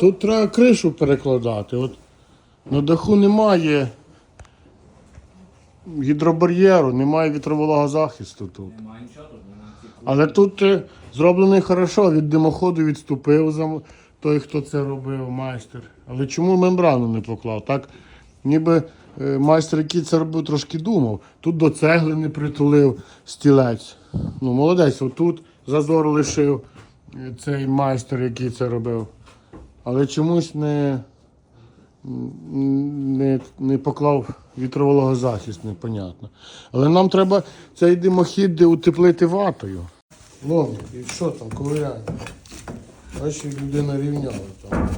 Тут треба кришу перекладати. От на даху немає гідробар'єру, немає вітровологозахисту тут. Немає нічого тут, Але тут е, зроблено хорошо, від димоходу відступив за той, хто це робив, майстер. Але чому мембрану не поклав? Так, ніби е, майстер, який це робив, трошки думав. Тут до цегли не притулив стілець. Ну, молодець, отут зазор лишив е, цей майстер, який це робив. Але чомусь не, не, не поклав вітровологозахист, непонятно. Але нам треба цей димохід утеплити ватою. Ловник, і що там, ковиряє? Бачиш, людина рівняла там.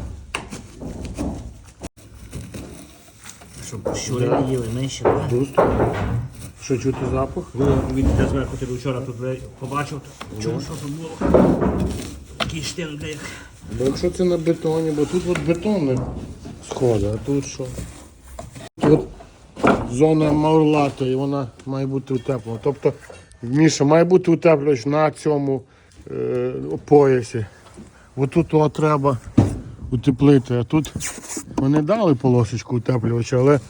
Щоб щури не їли менше. да? Густо. Що чути запах? Ну, він де зверху тебе вчора тут побачив, чув, що тут було. Такий штин, блядь. Бо якщо це на бетоні, бо тут от бетонне сходи, а тут що? Тут зона маурлата і вона має бути утеплена. Тобто, Міша, має бути утеплювач на цьому е, поясі. Отут його треба утеплити. А тут вони дали полосочку утеплювача, але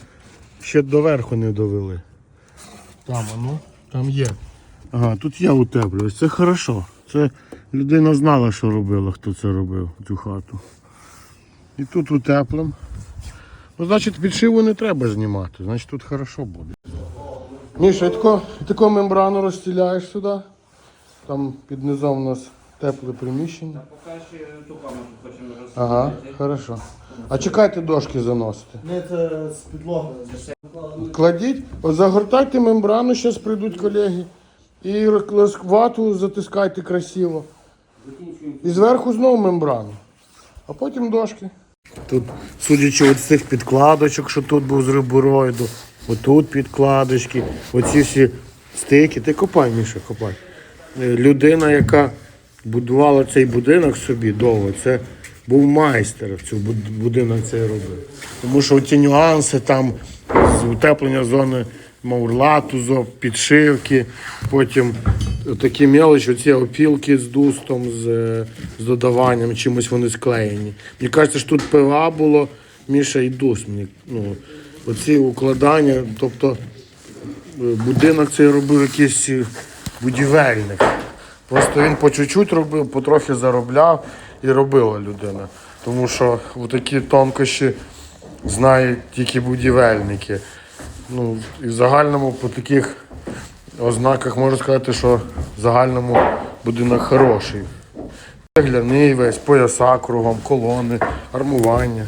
ще доверху не довели. Там, а ну, там є. Ага, тут є утеплювач. Це хорошо. Це людина знала, що робила, хто це робив, цю хату. І тут утеплим. Ну, значить, підшиву не треба знімати, значить тут хорошо буде. Міша, тако, і мембрану розстіляєш сюди. Там під низом у нас тепле приміщення. Поки ще ту хочемо розсадити. Ага, хорошо. А чекайте дошки заносити. Не це з підлоги. Кладіть, от загортайте мембрану, зараз прийдуть колеги. І вату затискайте красиво. І зверху знову мембрану. А потім дошки. Тут, судячи від цих підкладочок, що тут був з рибороїду, отут підкладочки, оці всі стики. Ти копай, Міша, копай. Е, Людина, яка будувала цей будинок собі довго, це був майстер в цю будинок цей робив. Тому що ці нюанси там з утеплення зони маурлату, підшивки, потім такі мелочі, оці опілки з дустом, з, е, з додаванням, чимось вони склеєні. Мені кажеться, що тут ПВА було, Міша і дуст. Мені, ну, оці укладання, тобто е, будинок цей робив якийсь е, будівельник. Просто він по чуть-чуть робив, потрохи заробляв і робила людина. Тому що такі тонкощі знають тільки будівельники. Ну, і в загальному по таких ознаках можу сказати, що в загальному будинок хороший. Гляний весь, пояса кругом, колони, армування.